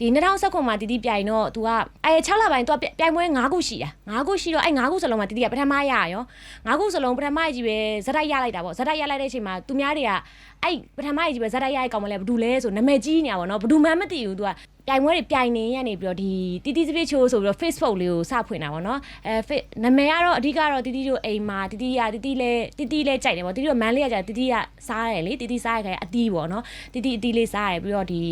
ဒီ2019မှာတီတီပြိုင်တော့ तू ကအဲ6လပိုင်း तू ပြိုင်ပွဲ9ခုရှိတာ9ခုရှိတော့အဲ9ခုစလုံးမှာတီတီကပထမရရော9ခုစလုံးပထမကြီးပဲဇက်တိုက်ရလိုက်တာပေါ့ဇက်တိုက်ရလိုက်တဲ့အချိန်မှာသူများတွေကအဲ့ပထမကြီးပဲဇက်တိုက်ရတဲ့ကောင်မလဲဘာတူလဲဆိုနာမည်ကြီးနေတာပေါ့နော်ဘာတူမှန်းမသိဘူး तू ကပြိုင်ပွဲတွေပြိုင်နေရနေပြီးတော့ဒီတီတီစပစ်ချိုးဆိုပြီးတော့ Facebook လေးကိုစဖွင့်တာပေါ့နော်အဲ Fa- နာမည်ကတော့အဓိကတော့တီတီတို့အိမ်မှာတီတီရတီတီလဲတီတီလဲကြိုက်တယ်ပေါ့တီတီတို့မန်းလေးကကြာတီတီကစားရတယ်လေတီတီစားရခိုင်အတီးပေါ့နော်တီတီအတီးလေးစားရပြီးတော့ဒီ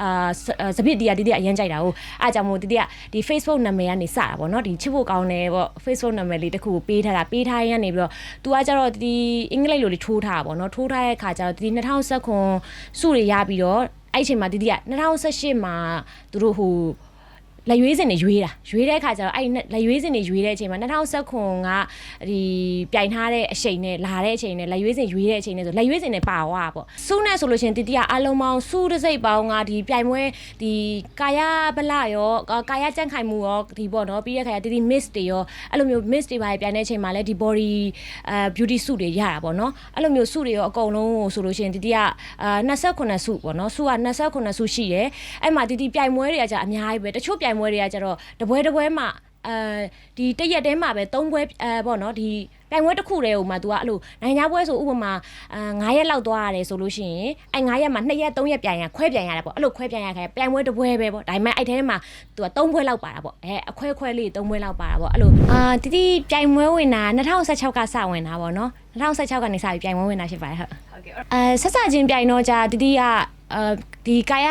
အာစစပစ်တီးကတီးတီးကအရန်ကြိုက်တာဟုတ်အားကြောင့်မို့တီးတီးကဒီ Facebook နာမည်ကနေစတာပေါ့နော်ဒီချစ်ဖို့ကောင်းတယ်ပေါ့ Facebook နာမည်လေးတစ်ခုကိုပေးထားတာပေးထားရင်းကနေပြီးတော့ तू ကကျတော့ဒီအင်္ဂလိပ်လိုလေးထိုးထားတာပေါ့နော်ထိုးထားတဲ့ခါကျတော့ဒီ2019စုတွေရပြီးတော့အဲ့အချိန်မှာတီးတီးက2018မှာသူတို့ဟို လက်ရွေးစင်တွေရွေးတာရွေးတဲ့အခါကျတော့အဲ့လက်ရွေးစင်တွေရွေးတဲ့အချိန်မှာ2019ကဒီပြိုင်ထားတဲ့အချိန်နဲ့လာတဲ့အချိန်နဲ့လက်ရွေးစင်ရွေးတဲ့အချိန်နဲ့ဆိုလက်ရွေးစင်နဲ့ပါသွားတာပေါ့စူးနဲ့ဆိုလို့ရှိရင်တီတီကအလုံးပေါင်းစူးတစ်စိတ်ပေါင်းကဒီပြိုင်ပွဲဒီကာယဗလရောကာယကြန့်ခိုင်မှုရောဒီပေါ့နော်ပြီးတဲ့ခါကျတီတီ miss တွေရောအဲ့လိုမျိုး miss တွေပါပြိုင်တဲ့အချိန်မှာလည်းဒီ body အဲ beauty suit တွေရတာပေါ့နော်အဲ့လိုမျိုး suit တွေရောအကုန်လုံးဆိုလို့ရှိရင်တီတီကအာ29 suit ပေါ့နော် suit က29 suit ရှိတယ်အဲ့မှာတီတီပြိုင်ပွဲတွေကကြာအများကြီးပဲတချို့ပြိုင်ပွဲတွေကကျတော့တပွဲတပွဲမှာအဲဒီတရက်တဲမှာပဲ၃ပွဲအဲပေါ့နော်ဒီပြိုင်ပွဲတစ်ခုတည်းဟိုမှာ तू ကအဲ့လိုနိုင်ငံပွဲဆိုဥပမာအာ9ရက်လောက်သွားရတယ်ဆိုလို့ရှိရင်အဲ့9ရက်မှာ2ရက်3ရက်ပြန်ရခွဲပြန်ရတယ်ပေါ့အဲ့လိုခွဲပြန်ရခိုင်ပြိုင်ပွဲတစ်ပွဲပဲပေါ့ဒါပေမဲ့အဲ့ထဲမှာ तू က3ပွဲလောက်ပါတာပေါ့အဲအခွဲခွဲလေး3ပွဲလောက်ပါတာပေါ့အဲ့လိုအာတီတီပြိုင်ပွဲဝင်တာ2016ကစဝင်တာပေါ့နော်2016ကနေစပြီးပြိုင်ပွဲဝင်တာဖြစ်ပါတယ်ဟုတ် ဟုတ်ကဲ့ အဲဆက်စချင်းပြိုင်တော့じゃတတိယ အဲဒီကာယ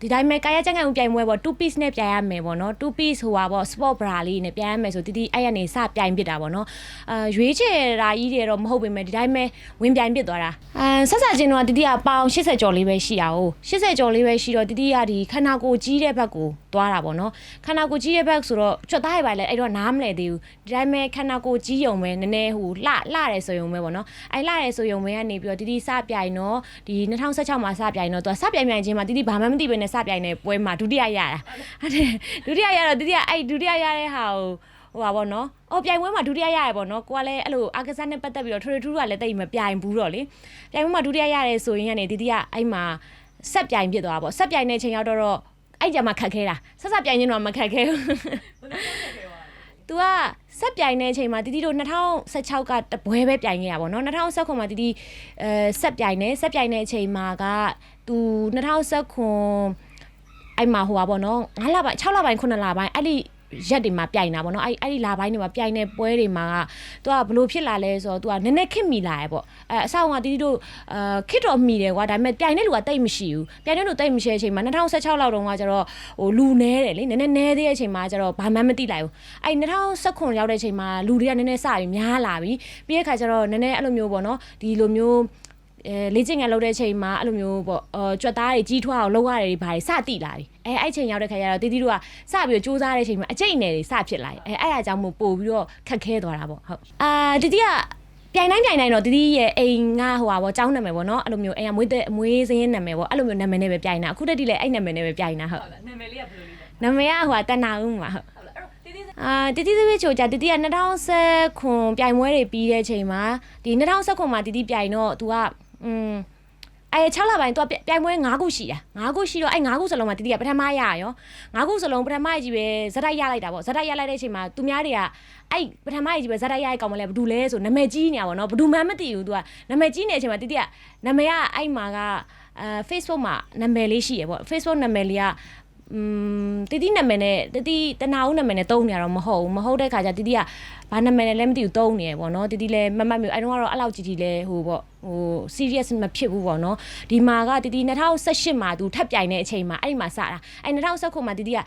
ဒီတိုင်းမဲ့ကာယကျန်ကန်ပြိုင်ပွဲပေါ့2 piece နဲ့ပြိုင်ရမယ်ပေါ့နော်2 piece ဟိုပါပေါ့ sport bra လေးနဲ့ပြိုင်ရမယ်ဆိုတတိအဲ့ရနေစပြိုင်ပစ်တာပေါ့နော်အာရွေးချယ်တာကြီးတွေတော့မဟုတ်ပေမဲ့ဒီတိုင်းမဲ့ဝင်ပြိုင်ပစ်သွားတာအဲဆက်စချင်းတော့တတိယပေါင်80ကျော်လေးပဲရှိတာ哦80ကျော်လေးပဲရှိတော့တတိယဒီခန္ဓာကိုယ်ကြီးတဲ့ဘက်ကိုသွားတာပေါ့နော်ခန္ဓာကိုယ်ကြီးတဲ့ဘက်ဆိုတော့ကြွတ်သားရပါလေအဲ့တော့နားမလဲသေးဘူးဒီတိုင်းမဲ့ခန္ဓာကိုယ်ကြီးယုံပဲနည်းနည်းဟိုလှလှတယ်ဆိုယုံပဲပေါ့နော်အဲ့လှတယ်ဆိုယုံပဲကနေပြီးတော့တတိစပြိုင်တော့ဒီ2016မှာစပြိုင်တော့သူကစပြိုင်ပြိုင်ချင်းမှာတတိဘာမှမသိဘဲနဲ့စပြိုင်တဲ့ပွဲမှာဒုတိယရတာဟုတ်တယ်ဒုတိယရတော့တတိယအဲ့ဒုတိယရတဲ့ဟာကိုဟိုပါပေါ့နော်။အော်ပြိုင်ပွဲမှာဒုတိယရရပေါ့နော်။ကိုကလည်းအဲ့လိုအာကစားနဲ့ပတ်သက်ပြီးတော့ထွေထွေထူးထူးကလည်းတိတ်မပြိုင်ဘူးတော့လေ။ပြိုင်ပွဲမှာဒုတိယရတယ်ဆိုရင်ကနေတတိယအဲ့မှာဆက်ပြိုင်ဖြစ်သွားတာပေါ့။ဆက်ပြိုင်တဲ့ချိန်ရောက်တော့တော့အဲ့ကြမှာခက်ခဲတာ။ဆက်ဆက်ပြိုင်ခြင်းတော့မခက်ခဲဘူး။ तू က ဆက်ပြိုင်တဲ့အချိန်မှာတီတီတို့2016ကတပွဲပဲပြိုင်ခဲ့တာပေါ့နော်2019မှာတီတီအဲဆက်ပြိုင်နေဆက်ပြိုင်တဲ့အချိန်မှာကသူ2019အဲ့မှာဟိုပါပေါ့နော်9လပိုင်း6လပိုင်း9လပိုင်းအဲ့ဒီ ရက်တွေမှာပြိုင်တာပေါ့နော်အဲ့အဲ့ဒီလာပိုင်းတွေမှာပြိုင်တဲ့ပွဲတွေမှာကသူကဘလို့ဖြစ်လာလဲဆိုတော့သူကနည်းနည်းခစ်မိလာရပေါ့အဲအဆောင်ကတီတီတို့အာခစ်တော်မိတယ်ကွာဒါပေမဲ့ပြိုင်တဲ့လူကတိတ်မရှိဘူးပြိုင်တဲ့လူတိတ်မရှိတဲ့အချိန်မှာ2016လောက်တုန်းကကျတော့ဟိုလူနဲတယ်လေနည်းနည်းနဲသေးတဲ့အချိန်မှာကျတော့ဘာမှမသိလိုက်ဘူးအဲ့2019ရောက်တဲ့အချိန်မှာလူတွေကနည်းနည်းစပြီးများလာပြီပြီးတဲ့ခါကျတော့နည်းနည်းအဲ့လိုမျိုးပေါ့နော်ဒီလိုမျိုးအဲ လေ့ကျင့်ငယ်လုပ်တဲ့ချိန်မှာအဲ့လိုမျိုးပေါ့အော်ကြွက်သားတွေကြီးထွားအောင်လုပ်ရတယ်တွေဘာတွေစတိလာပြီအဲအဲ့ချိန်ရောက်တဲ့ခါကျတော့တီတီတို့ကစပြီးတော့စူးစမ်းတဲ့ချိန်မှာအကျိတ်နယ်တွေစဖြစ်လာပြီအဲအဲ့အကြောင်းမို့ပို့ပြီးတော့ခက်ခဲသွားတာပေါ့ဟုတ်အာတီတီကပြိုင်တိုင်းပြိုင်တိုင်းတော့တီတီရဲ့အိမ်ကဟိုပါပေါ့ကျောင်းနာမည်ပေါ့နော်အဲ့လိုမျိုးအိမ်ကမွေးတဲ့မွေးစင်းနာမည်ပေါ့အဲ့လိုမျိုးနာမည်နဲ့ပဲပြိုင်တာအခုတည်းကလည်းအဲ့နာမည်နဲ့ပဲပြိုင်တာဟုတ်ဟုတ်လားနာမည်လေးကဘယ်လိုလေးလဲနာမည်ကဟိုကတဏ္ဍာဦးမှာဟုတ်ဟုတ်လားအဲ့တော့တီတီအာတီတီသပစ်ချိုကြတီတီက2019ခွန်ပြိုင်ပွဲတွေပြီးတဲ့ချိန်မှာဒီ2019ခွန်မှာတီတီပြိုင်တော့ तू က อืมအဲ6လပိုင်း तू ပြိုင်ပွဲ9ခုရှိတာ9ခုရှိတော့အဲ9ခုစလုံးမှာတီတီကပထမရရော9ခုစလုံးပထမကြီးပဲဇက်တိုက်ရလိုက်တာပေါ့ဇက်တိုက်ရလိုက်တဲ့အချိန်မှာသူများတွေကအဲ့ပထမကြီးပဲဇက်တိုက်ရတဲ့ကောင်မလဲဘာတူလဲဆိုနာမည်ကြီးနေတာပေါ့နော်ဘာတူမှန်းမသိဘူး तू ကနာမည်ကြီးနေတဲ့အချိန်မှာတီတီကနာမည်ကအဲ့မှာကအဲ Facebook မှာနာမည်လေးရှိရပေါ့ Facebook နာမည်လေးက อืมတတိနာမည်နဲ့တတိတနာဦးနာမည်နဲ့တုံးနေရတော့မဟုတ်ဘူးမဟုတ်တဲ့ခါကျတတိကဘာနာမည်နဲ့လည်းမသိဘူးတုံးနေရပေါ့နော်တတိလည်းမမတ်မျိုးအဲတော့ကတော့အဲ့လောက်ကြီးကြီးလဲဟိုပေါ့ဟို serious မဖြစ်ဘူးပေါ့နော်ဒီမှာကတတိ2018မှာသူထပ်ပြိုင်တဲ့အချိန်မှာအဲ့ဒီမှာစတာအဲ2019မှာတတိက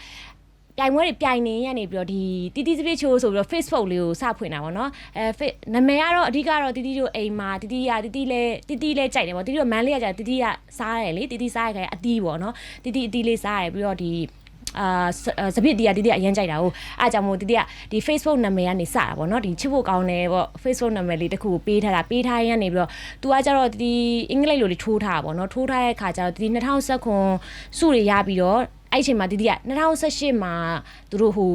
ပြိုင်ပွဲတွေပြိုင်နေရနေပြီးတော့ဒီတီတီစပစ်ချိုးဆိုပြီးတော့ Facebook လေးကိုစဖွင့်တာပေါ့နော်အဲ Fa- နာမည်ကတော့အဓိကတော့တီတီတို့အိမ်မှာတီတီရတီတီလဲတီတီလဲကြိုက်တယ်ပေါ့တီတီတို့မန်းလေးကကြာတီတီကစားရတယ်လေတီတီစားရခိုင်အတီးပေါ့နော်တီတီအတီးလေးစားရပြီးတော့ဒီအာစစပစ်တီးကတီးတီးကအရန်ကြိုက်တာဟုတ်အားကြောင့်မို့တီးတီးကဒီ Facebook နာမည်ကနေစတာပေါ့နော်ဒီချစ်ဖို့ကောင်းတယ်ပေါ့ Facebook နာမည်လေးတစ်ခုကိုပေးထားတာပေးထားရင်းကနေပြီးတော့ तू ကကျတော့ဒီအင်္ဂလိပ်လိုလေးထိုးထားတာပေါ့နော်ထိုးထားတဲ့ခါကျတော့ဒီ2019စုတွေရပြီးတော့ အဲ့အချိန်မှာတီးတီးက2018မှာသူတို့ဟို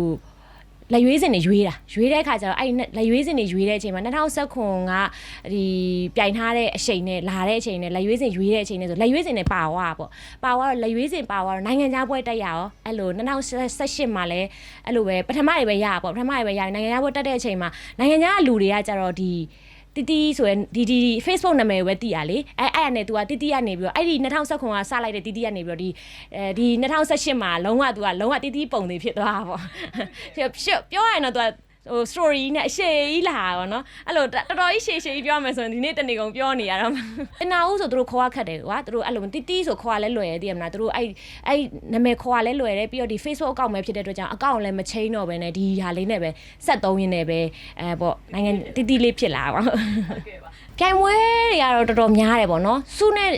လက်ရွေးစင်တွေရွေးတာရွေးတဲ့အခါကျတော့အဲ့လက်ရွေးစင်တွေရွေးတဲ့အချိန်မှာ2019ကဒီပြိုင်ထားတဲ့အချိန်နဲ့လာတဲ့အချိန်နဲ့လက်ရွေးစင်ရွေးတဲ့အချိန်နဲ့ဆိုလက်ရွေးစင်တွေပါသွားတာပေါ့ပါသွားတော့လက်ရွေးစင်ပါသွားတော့နိုင်ငံခြားပွဲတက်ရရောအဲ့လို2018မှာလည်းအဲ့လိုပဲပထမတွေပဲရတာပေါ့ပထမတွေပဲရနိုင်ငံခြားပွဲတက်တဲ့အချိန်မှာနိုင်ငံခြားလူတွေကကြတော့ဒီ တီတီဆိုရင်ဒီဒီ Facebook နာမည်ပဲတည်ရလေအဲအဲ့အဲ့နဲ့ तू ကတီတီကနေပြီးတော့အဲ့ဒီ2019ကစလိုက်တဲ့တီတီကနေပြီးတော့ဒီအဲဒီ2018မှာလုံးဝ तू ကလုံးဝတီတီပုံတွေဖြစ်သွားတာပေါ့ ပြောပြောရရင်တော့ तू က ဟို story နဲ့အရှည်ကြီးလာတာပေါ့နော်အဲ့လိုတော်တော်ကြီးရှည်ရှည်ကြီးပြောမယ်ဆိုရင်ဒီနေ့တနေ့ကုန်ပြောနေရတော့အနာဦးဆိုသူတို့ခေါ်ရခတ်တယ်ကွာသူတို့အဲ့လိုတီတီဆိုခေါ်ရလဲလွယ်ရတည်ရမလားသူတို့အဲ့အဲ့နာမည်ခေါ်ရလဲလွယ်တယ်ပြီးတော့ဒီ Facebook အကောင့်ပဲဖြစ်တဲ့အတွက်ကြောင့်အကောင့်လည်းမချိန်တော့ဘဲနဲ့ဒီဟာလေးနဲ့ပဲဆက်သုံးရင်းနဲ့ပဲအဲပေါ့နိုင်ငံတီတီလေးဖြစ်လာပါပြိုင်ပွဲတွေကတော့တော်တော်များတယ်ပေါ့နော်စုနဲ့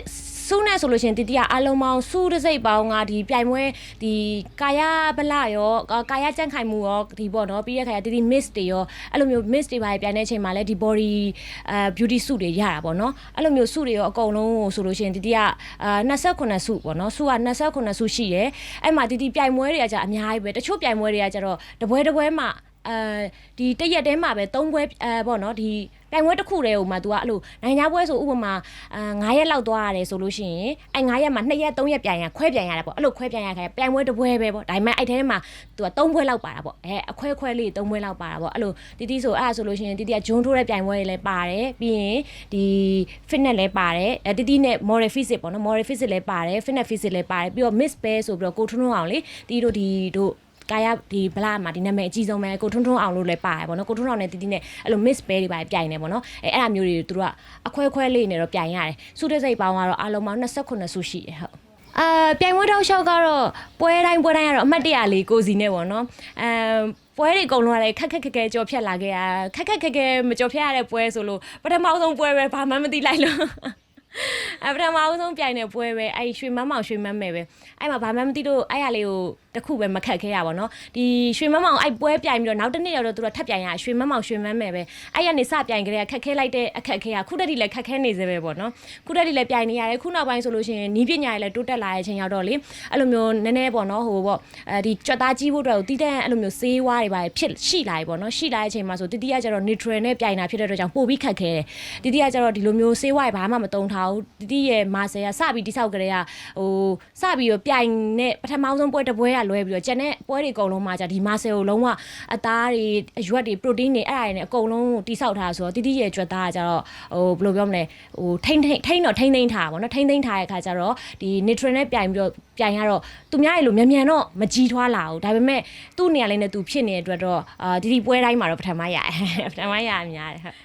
စုနဲ့ဆိုလို့ရှိရင်တီတီကအလုံးပေါင်းစုတစ်စိတ်ပေါင်းကဒီပြိုင်ပွဲဒီကာယဗလရောကာယကြန့်ခိုင်မှုရောဒီပေါ့နော်ပြီးတဲ့ခါကျတီတီ miss တွေရောအဲ့လိုမျိုး miss တွေပါပြိုင်တဲ့အချိန်မှာလည်းဒီ body အဲ beauty suit တွေရတာပေါ့နော်အဲ့လိုမျိုးစုတွေရောအကုန်လုံးကိုဆိုလို့ရှိရင်တီတီကအာ29စုပေါ့နော်စုက29စုရှိတယ်အဲ့မှာတီတီပြိုင်ပွဲတွေကကြာအများကြီးပဲတချို့ပြိုင်ပွဲတွေကကြာတော့တပွဲတပွဲမှာအဲဒီတရက်တည်းမှာပဲ၃ပွဲအဲပေါ့နော်ဒီ ပြိုင်ပွဲတစ်ခုတည်းဟိုမှာ तू ကအဲ့လိုနိုင်ငံပွဲဆိုဥပမာအာ9ရက်လောက်သွားရတယ်ဆိုလို့ရှိရင်အဲ9ရက်မှာ2ရက်3ရက်ပြိုင်ရခွဲပြိုင်ရတယ်ပေါ့အဲ့လိုခွဲပြိုင်ရခိုင်ပြိုင်ပွဲတစ်ပွဲပဲပေါ့ဒါပေမဲ့အဲ့ထဲမှာ तू က3ပွဲလောက်ပါတာပေါ့အဲအခွဲခွဲလေး3ပွဲလောက်ပါတာပေါ့အဲ့လိုတီတီဆိုအဲ့ဒါဆိုလို့ရှိရင်တီတီကဂျွန်းထိုးတဲ့ပြိုင်ပွဲတွေလည်းပါတယ်ပြီးရင်ဒီ fitness လည်းပါတယ်အဲတီတီနဲ့ moral physics ပေါ့နော် moral physics လည်းပါတယ် fitness physics လည်းပါတယ်ပြီးတော့ miss bear ဆိုပြီးတော့ကိုထွန်းထွန်းအောင်လေတီတို့ဒီတို့ ကာယဒီဗလာမှာဒီနာမည်အကြီးဆုံးပဲကိုထွန်းထွန်းအောင်လို့လည်းပါတယ်ပေါ့နော်ကိုထွန်းထွန်းအောင်နဲ့တီတီနဲ့အဲ့လို miss bear တွေပါပြိုင်နေပေါ့နော်အဲအဲ့အမျိုးတွေသူတို့ကအခွဲခွဲလေးနေတော့ပြိုင်ရတယ်စုတဲ့စိတ်ပေါင်းကတော့အလုံးပေါင်း29စုရှိတယ်ဟုတ်အာပြိုင်ပွဲတောက်လျှောက်ကတော့ပွဲတိုင်းပွဲတိုင်းကတော့အမှတ်တရလေးကိုစီနဲ့ပေါ့နော်အဲပွဲတွေအကုန်လုံးကလည်းခက်ခက်ခက်ခဲကြော်ဖြတ်လာခဲ့ရခက်ခက်ခက်ခဲမကြော်ဖြတ်ရတဲ့ပွဲဆိုလို့ပထမဆုံးပွဲပဲဘာမှမသိလိုက်လို့ အပထမအောင်ဆုံးပြိုင်တဲ့ပွဲပဲအဲ့ရွှေမန်းမောင်ရွှေမန်းမယ်ပဲအဲ့မှာဘာမှမသိလို့အဲ့ရလေးကိုတစ်ခုပဲမခက်ခဲရပါတော့ဒီရွှေမန်းမောင်အဲ့ပွဲပြိုင်ပြီးတော့နောက်တစ်နေ့တော့သူတို့ထပ်ပြိုင်ရရွှေမန်းမောင်ရွှေမန်းမယ်ပဲအဲ့ရနေစပြိုင်ကြတဲ့ခက်ခဲလိုက်တဲ့အခက်ခဲကခုတက်တီလည်းခက်ခဲနေစေပဲပေါ့နော်ခုတက်တီလည်းပြိုင်နေရတယ်ခုနောက်ပိုင်းဆိုလို့ရှိရင်နီးပညာတွေလည်းတိုးတက်လာတဲ့အချိန်ရောက်တော့လေအဲ့လိုမျိုးနည်းနည်းပေါ့နော်ဟိုပေါ့အဲဒီကြွက်သားကြီးဖို့အတွက်ကိုတီးတဲ့အဲ့လိုမျိုးဆေးဝါးတွေပါဖြစ်ရှိလာပြီပေါ့နော်ရှိလာတဲ့အချိန်မှာဆိုတီတီကကျတော့ neutral နဲ့ပြိုင်တာဖြစ်တဲ့အတွက်ကြောင့်ပိုပြီးခက်ခဲတယ်တီတီကကျတော့ဒီလိုမျိုးဆေးဝါးတွေဘာမှမတုံထားဘူးတီတီရဲ့မာဆယ်ကစပြီးတိဆောက်ကြတဲ့ကဟိုစပြီးတော့ပြိုင်နဲ့ပထမဆုံးပွဲတစ်ပွဲကလွဲပြီးတော့ကျန်တဲ့ပွဲတွေအကုန်လုံးမှာじゃဒီမာဆယ်ကိုလုံးဝအသားတွေအရွက်တွေ protein တွေအဲ့ဒါတွေနဲ့အကုန်လုံးတိဆောက်ထားဆိုတော့တီတီရဲ့ကြွက်သားကကျတော့ဟိုဘယ်လိုပြောမလဲဟိုထိမ့်ထိမ့်ထိမ့်တော့ထိမ့်ထိမ့်ထားပါဘောနော်ထိမ့်ထိမ့်ထားတဲ့အခါကျတော့ဒီ neutral နဲ့ပြိုင်ပြီးတော့ပြိုင်ရတော့သူများရေလို့မြန်မြန်တော့မကြီးထွားလာဘူးဒါပေမဲ့သူ့နေရာလေးနဲ့သူဖြစ်နေတဲ့အတွက်တော့အာဒီဒီပွဲတိုင်းမှာတော့ပထမရတယ်ပထမရအများတယ်ဟုတ်